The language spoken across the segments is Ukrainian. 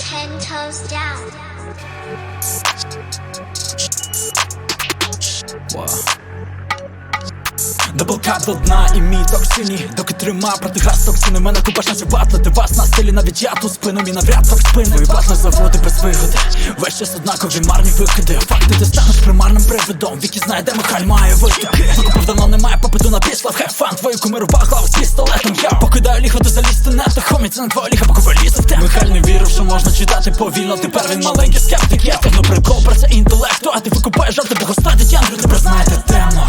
ten toes down. Даблкат до дна і мій ток синій Доки трима проти газ токсини Мене купа шансів батлити вас на стилі навіть я тут спину. Мій навряд ток спиною Батли заводи без вигоди. Весь час однакові марні викиди. Факти ти станеш примарним привидом. Віки знає, де Михаль має вийти Викупив давно немає попиту на післав. Хефан, твою кумиру баклав з пістолетом. Я покидаю ліхо, ти залізти не то Хомі, це не твоя ліха, поки вилізу в те Михаль не вірив, що можна читати повільно. Тепер він маленький скептик Я тягну прикол про це інтелекту. А ти викупаєш жарти, бо стадять Яндрю Тебе знаєте темно,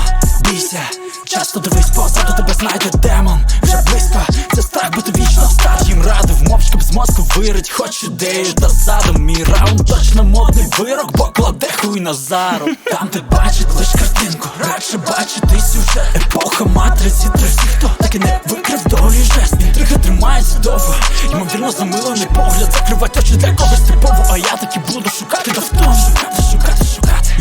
бійся Часто дивись позаду, тебе знайде демон. Вже близько, це страх бути вічно стар Їм радив, мовчки без мозку вирить Хоч ідею та задум. Мій раунд точно модний вирок Бо кладе хуй на зару. Там де бачить лиш картинку Радше бачити сюжет. Епоха матриці Тож всі, хто так і не жест Тримається довго. Ймовірно замилений погляд. Закривать очі для когось типово А я таки буду шукати до втому Шукати,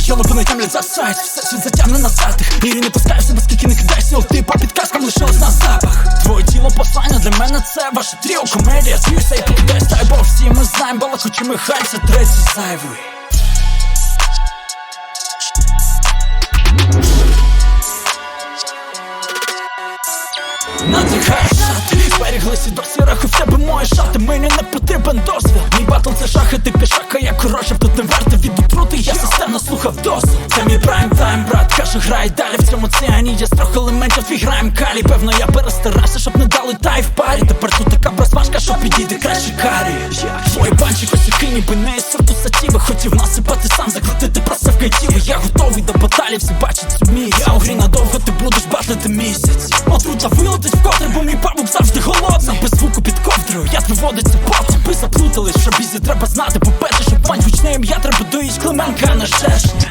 шукати, не тямлять за сайт. Все світ затягне назад мірі не пускаю себе, скільки не кидай сил. Ти по підказкам лишилась на запах. Твоє тіло послання для мене це ваше тріо комедія. Сміюся і покидай стай, бо всі ми знаємо Балакучі Михаль, це третій зайвий. Надихаєш зберіглися до сірах, у тебе мої шати, мені не потрібен дозвіл Мій батл це шахи, ти пішака, я короче, тут не варто від отрути, я системно слухав досвід. Це мій прайм тайм, брат, каже, грай далі В цьому ціані є трохи елементів, твій граєм калі. Певно, я перестарався, щоб не дали тай в парі. Тепер тут така просмажка, що підійде краще карі. Твої банчі косяки, ніби не із сорту сатіви. Хотів насипати сам, закрутити просто в кайтіви Я готовий до баталів, всі бачать сумі Я у грі надовго, ти будеш батлити місяць. Отрута вилетить вкотре, бо мій пабук під ковдрою, я виводиться потім Ви заплутались, що бізі треба знати. По-перше, щоб мать гучне ім'я, треба доїть Клименка, а не шешня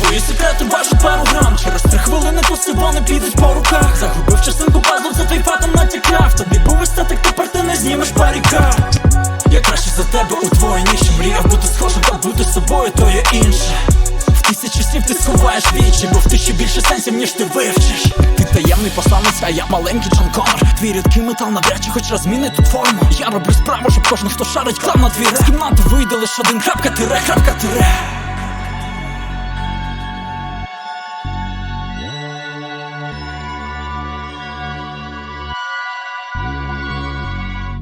Твої секрети важать пару грам. Через три хвилини туси вони підуть по руках. Загубив частинку пазлу, за твій фатом натякав. Тобі був естетик, тепер ти не знімеш паріка. Я краще за тебе у твоїй ніші Мріяв бути схожим, та бути собою, то є інше. В тисячі слів ти сховаєш вічі, бо в тисячі більше сенсів, ніж ти вивчиш Таємний посланець, а я маленький Джанкор Твій рідкий метал навряд чи хоч розміни тут форму. Я роблю справу, щоб кожен, хто шарить клав на твій З кімнати вийде лише один. Крапка тире, крапка тире